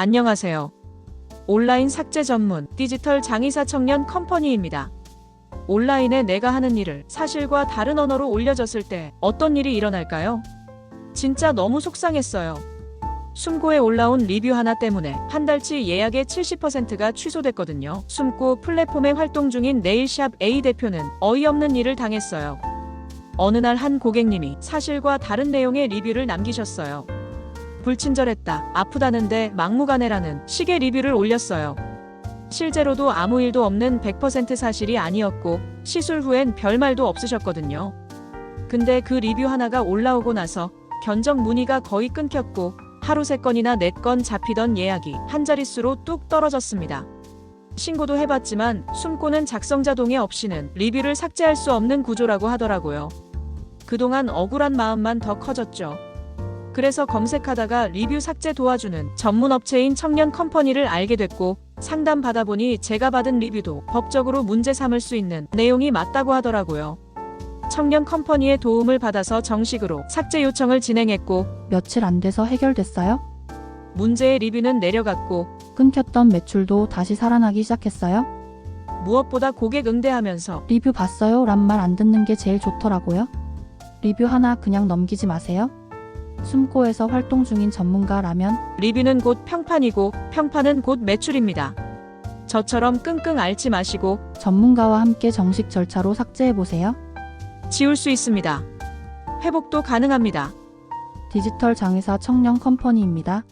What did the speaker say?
안녕하세요. 온라인 삭제 전문 디지털 장의사 청년 컴퍼니입니다. 온라인에 내가 하는 일을 사실과 다른 언어로 올려졌을 때 어떤 일이 일어날까요? 진짜 너무 속상했어요. 숨고에 올라온 리뷰 하나 때문에 한 달치 예약의 70%가 취소됐거든요. 숨고 플랫폼에 활동 중인 네일샵 A 대표는 어이없는 일을 당했어요. 어느 날 한 고객님이 사실과 다른 내용의 리뷰를 남기셨어요. 불친절했다, 아프다는데 막무가내라는 식의 리뷰를 올렸어요. 실제로도 아무 일도 없는 100% 사실이 아니었고 시술 후엔 별말도 없으셨거든요. 근데 그 리뷰 하나가 올라오고 나서 견적 문의가 거의 끊겼고 하루 세 건이나 네건 잡히던 예약이 한 자릿수로 뚝 떨어졌습니다. 신고도 해봤지만 숨고는 작성자 동의 없이는 리뷰를 삭제할 수 없는 구조라고 하더라고요. 그동안 억울한 마음만 더 커졌죠. 그래서 검색하다가 리뷰 삭제 도와주는 전문 업체인 청년 컴퍼니를 알게 됐고 상담 받아보니 제가 받은 리뷰도 법적으로 문제 삼을 수 있는 내용이 맞다고 하더라고요. 청년 컴퍼니의 도움을 받아서 정식으로 삭제 요청을 진행했고 며칠 안 돼서 해결됐어요? 문제의 리뷰는 내려갔고 끊겼던 매출도 다시 살아나기 시작했어요? 무엇보다 고객 응대하면서 리뷰 봤어요? 란 말 안 듣는 게 제일 좋더라고요. 리뷰 하나 그냥 넘기지 마세요. 숨고에서 활동 중인 전문가라면 리뷰는 곧 평판이고 평판은 곧 매출입니다. 저처럼 끙끙 앓지 마시고 전문가와 함께 정식 절차로 삭제해 보세요. 지울 수 있습니다. 회복도 가능합니다. 디지털 장의사 청년 컴퍼니입니다.